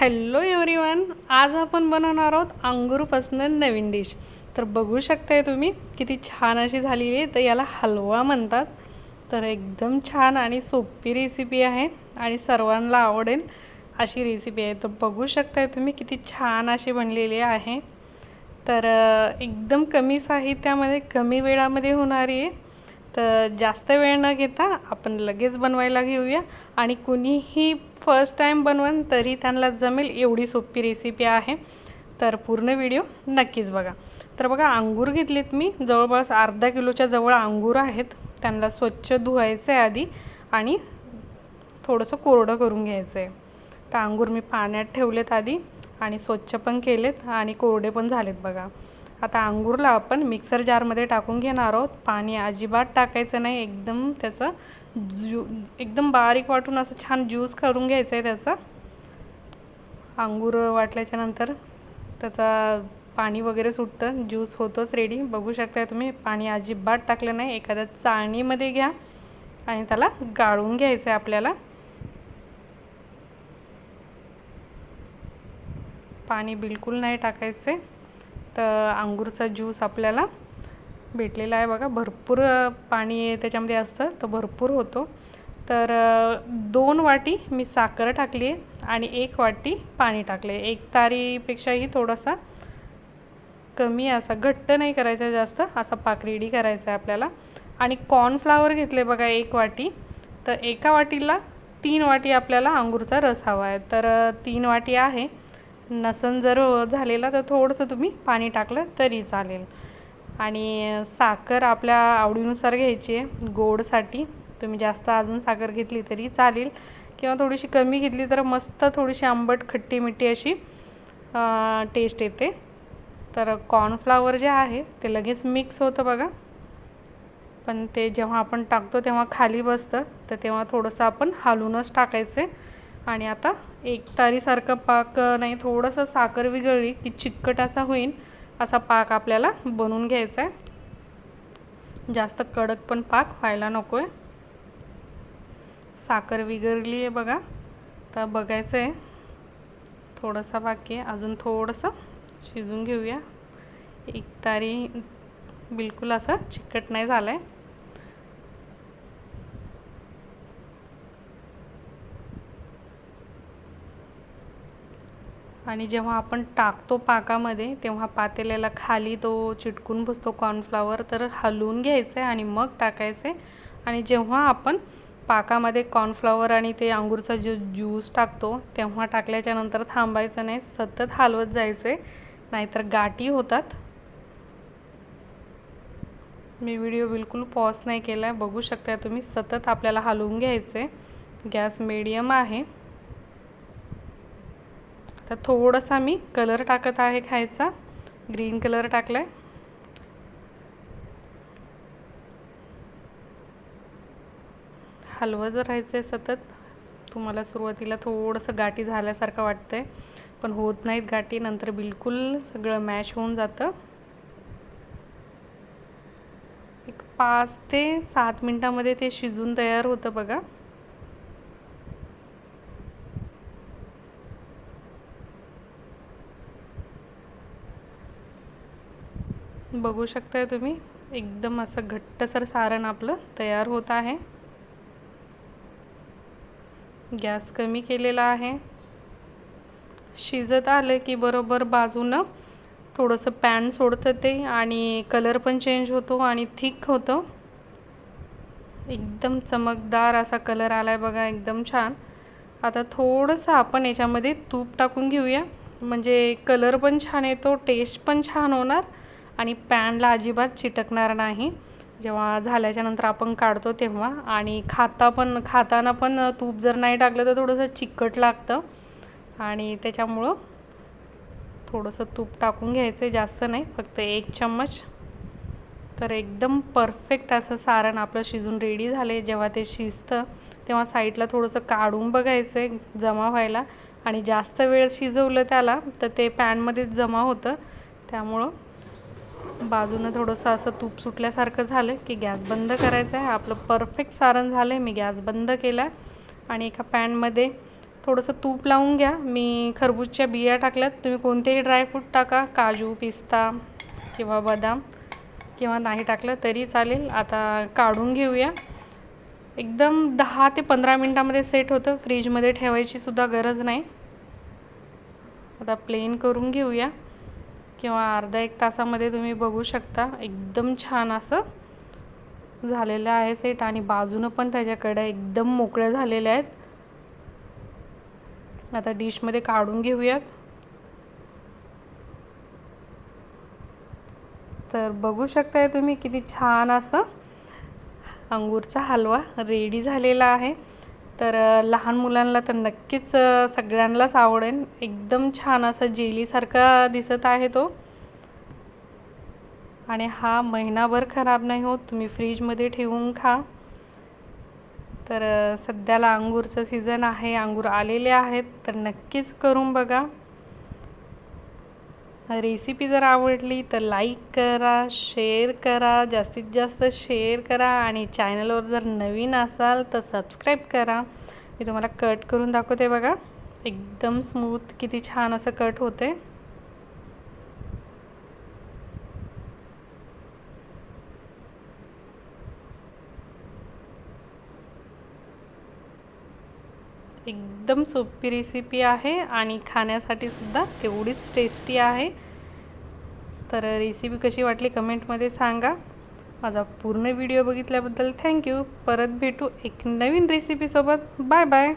Hello everyone आज आपण बनवणार आहोत अंगूरपासनं नवीन डिश. तर बघू शकताय तुम्ही किती छान अशी झालेली आहे. तर याला हलवा म्हणतात. तर एकदम छान आणि सोपी रेसिपी आहे आणि सर्वांना आवडेल अशी रेसिपी आहे. तर बघू शकताय तुम्ही किती छान अशी बनलेली आहे. तर एकदम कमी साहित्यामध्ये कमी वेळामध्ये होणारी आहे. तर जास्त वेळ न घेता आपण लगेच बनवायला घेऊया. आणि कुणीही फर्स्ट टाईम बनवन तरी त्यांना जमेल एवढी सोपी रेसिपी आहे. तर पूर्ण व्हिडिओ नक्कीच बघा. तर बघा अंगूर घेतलेत मी. जवळपास अर्धा किलोच्या जवळ अंगूर आहेत. त्यांना स्वच्छ धुवायचं आहे आधी आणि थोडंसं कोरडं करून घ्यायचं आहे. तर अंगूर मी पाण्यात ठेवलेत आधी आणि स्वच्छ पण केलेत आणि कोरडे पण झालेत बघा. आता अंगूरला आपण मिक्सर जारमध्ये टाकून घेणार आहोत. पाणी अजिबात टाकायचं नाही. एकदम त्याचं ज्यू एकदम बारीक वाटून असं छान ज्यूस करून घ्यायचं आहे त्याचा. अंगूर वाटल्याच्या नंतर त्याचा पाणी वगैरे सुटतं. ज्यूस होतोच रेडी बघू शकता तुम्ही पाणी अजिबात टाकलं नाही. एखाद्या चाळणीमध्ये घ्या आणि त्याला गाळून घ्यायचं आहे आपल्याला. पाणी बिलकुल नाही टाकायचं तर अंगूरचा ज्यूस आपल्याला भेटलेला आहे बघा. भरपूर पाणी त्याच्यामध्ये असतं तर भरपूर होतो. तर दोन वाटी मी साखर टाकली आहे आणि एक वाटी पाणी टाकले एक तारीपेक्षाही थोडासा कमी असा. घट्ट नाही करायचा जास्त असा पाकरेडी करायचा आहे आपल्याला. आणि कॉर्नफ्लावर घेतले बघा एक वाटी. तर एका वाटीला तीन वाटी आपल्याला अंगूरचा रस हवा आहे. तर तीन वाटी आहे. नसन जर झालेला तर थोडंसं तुम्ही पाणी टाकलं तरी चालेल. आणि साखर आपल्या आवडीनुसार घ्यायची आहे. गोडसाठी तुम्ही जास्त अजून साखर घेतली तरी चालेल. किंवा थोडीशी कमी घेतली तर मस्त थोडीशी आंबट खट्टी मिठी अशी टेस्ट येते. तर कॉर्नफ्लावर जे आहे ते लगेच मिक्स होतं बघा. पण ते जेव्हा आपण टाकतो तेव्हा खाली बसतं. तर तेव्हा थोडंसं आपण हालूनच टाकायचं आहे. आणि आता एक तारीसारखा पाक नाही थोडंसं साखर विगळली की चिकट असा होईल असा पाक आपल्याला बनवून घ्यायचा आहे. जास्त कडक पण पाक व्हायला नको आहे साखर विगळली आहे बघा. तर बघायचं आहे. थोडासा बाकी आहे. अजून थोडंसं शिजून घेऊया. एक तारी बिलकुल असं चिकट नाही झालं आहे आणि जेव्हा आपण टाकतो पाकामध्ये तेव्हा पातेल्याला खाली तो चिटकून बसतो कॉर्नफ्लावर तर हलवून घ्यायचं आहे आणि मग टाकायचं. आणि जेव्हा आपण पाकामध्ये कॉर्नफ्लावर आणि ते अंगूरचा जो ज्यूस टाकतो तेव्हा टाकल्याच्या नंतर थांबायचं नाही सतत हलवत जायचं नाहीतर गाठी होतात. मी व्हिडिओ बिलकुल पॉज नाही केला आहे बघू शकता तुम्ही सतत आपल्याला हलवून घ्यायचं. आहे गॅस मिडियम आहे. तर थोडासा मी कलर टाकत आहे खायचा. ग्रीन कलर टाकला आहे हलवं जर राहायचं आहे सतत तुम्हाला सुरुवातीला थोडंसं गाठी झाल्यासारखं वाटतंय पण होत नाहीत गाठी नंतर बिलकुल सगळं मॅश होऊन जातं. एक पाच ते सात मिनटामध्ये ते शिजून तयार होतं बघा. बघू शकताय तुम्ही. एकदम असं घट्टसर सारण आपलं तयार होत आहे. गॅस कमी केलेला आहे. शिजत आलं की बरोबर बाजूनं थोडंसं पॅन सोडतं ते आणि कलर पण चेंज होतो आणि थिक होतं. एकदम चमकदार असा कलर आला आहे बघा एकदम छान. आता थोडंसं आपण याच्यामध्ये तूप टाकून घेऊया. म्हणजे कलर पण छान येतो टेस्ट पण छान होणार. आणि पॅनला अजिबात चिटकणार नाही. जेव्हा झाल्याच्यानंतर आपण काढतो तेव्हा. आणि खाता पण खाताना पण तूप जर नाही टाकलं तर थोडंसं चिकट लागतं. आणि त्याच्यामुळं थोडंसं तूप टाकून घ्यायचं आहे जास्त नाही. फक्त एक चम्मच. तर एकदम परफेक्ट असं सारण आपलं शिजून रेडी झाले. जेव्हा ते शिजतं तेव्हा साईडला थोडंसं काढून बघायचं आहे जमा व्हायला. आणि जास्त वेळ शिजवलं त्याला तर ते पॅनमध्येच जमा होतं. त्यामुळं बाजूनं थोडंसं असं तूप सुटल्यासारखं झालं की गॅस बंद करायचा आहे. आपलं परफेक्ट सारण झालं आहे मी गॅस बंद केला आणि एका पॅनमध्ये थोडंसं तूप लावून घ्या. मी खरबूजच्या बिया टाकल्यात. तुम्ही कोणतेही ड्रायफ्रूट टाका. काजू पिस्ता किंवा बदाम किंवा नाही टाकलं तरी चालेल. आता काढून घेऊया. एकदम दहा ते पंधरा मिनटामध्ये सेट होतं. फ्रीजमध्ये ठेवायची सुद्धा गरज नाही. आता प्लेन करून घेऊया. किंवा अर्धा एक तासामध्ये तुम्ही बघू शकता. एकदम छान असं झालेलं आहे सेट आणि बाजूनं पण त्याच्याकडे एकदम मोकळ्या झालेल्या आहेत. आता डिशमध्ये काढून घेऊयात. तर बघू शकताय तुम्ही किती छान असं अंगूरचा हलवा रेडी झालेला आहे. तर लहान मुलांना तर नक्कीच सगळ्यांनाच आवडेल. एकदम छान असं जेलीसारखा दिसत आहे तो. आणि हा महिनाभर खराब नाही होत. तुम्ही फ्रीजमध्ये ठेवून खा. तर सध्याला अंगूरचं सीझन आहे. अंगूर आलेले आहेत. तर नक्कीच करून बघा. रेसिपी जर आवडली तर लाईक करा शेअर करा जास्तीत जास्त शेअर करा आणि चॅनलवर जर नवीन असाल तर सबस्क्राईब करा. मी तुम्हाला कट करून दाखवते बघा. एकदम स्मूथ किती छान असं कट होते एकदम सोपी रेसिपी आहे आणि खाण्यासाठी सुद्धा तेवढीच टेस्टी आहे. तर रेसिपी कशी वाटली कमेंटमध्ये सांगा. माझा पूर्ण व्हिडिओ बघितल्याबद्दल थँक्यू परत भेटू एक नवीन रेसिपीसोबत बाय बाय